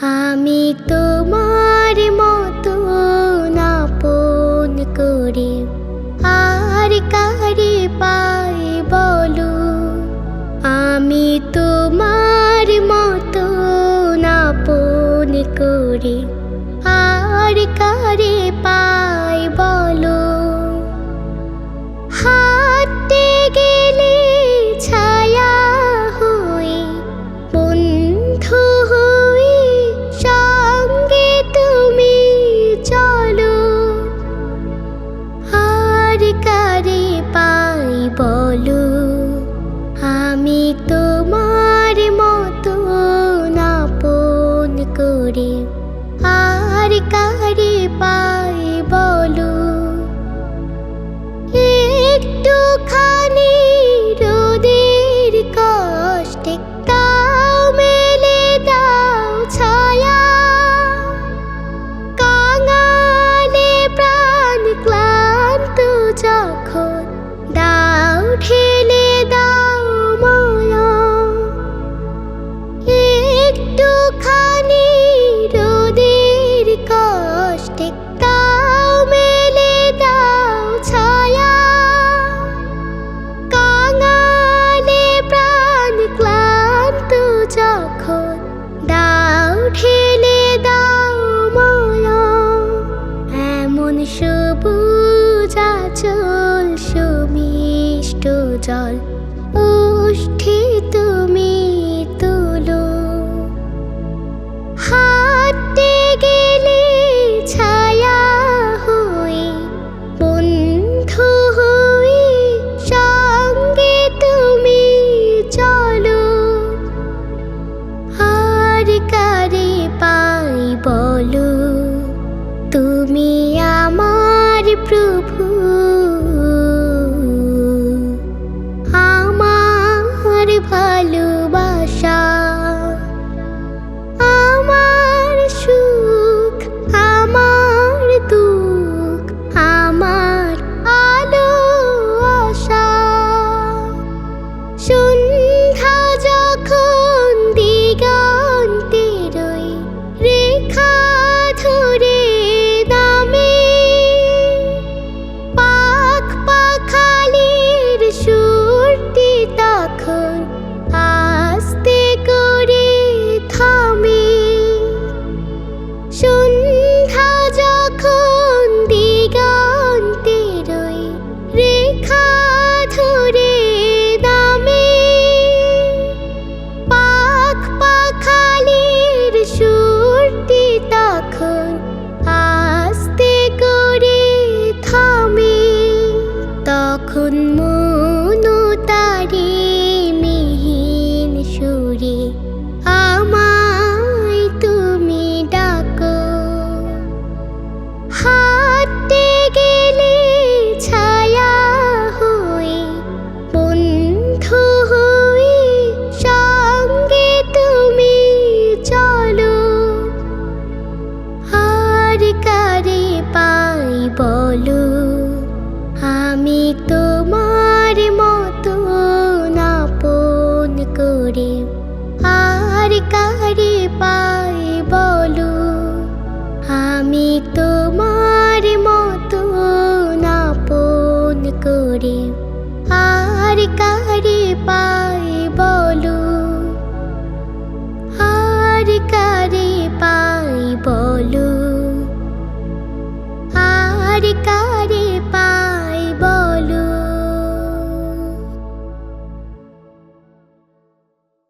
আমি তোমার মতো নাপন করি। আর কারে পাই বলো? আমি তোমার মতো নাপন করি। আর কারে পাই আর কারে পাইব? সবুজ আচল সুমিষ্ট জল। পাই বলু, আমি তোমার মতো না নাপন করি। আর কারি পাই বলু, আর কারি পাই বলু, আর কারে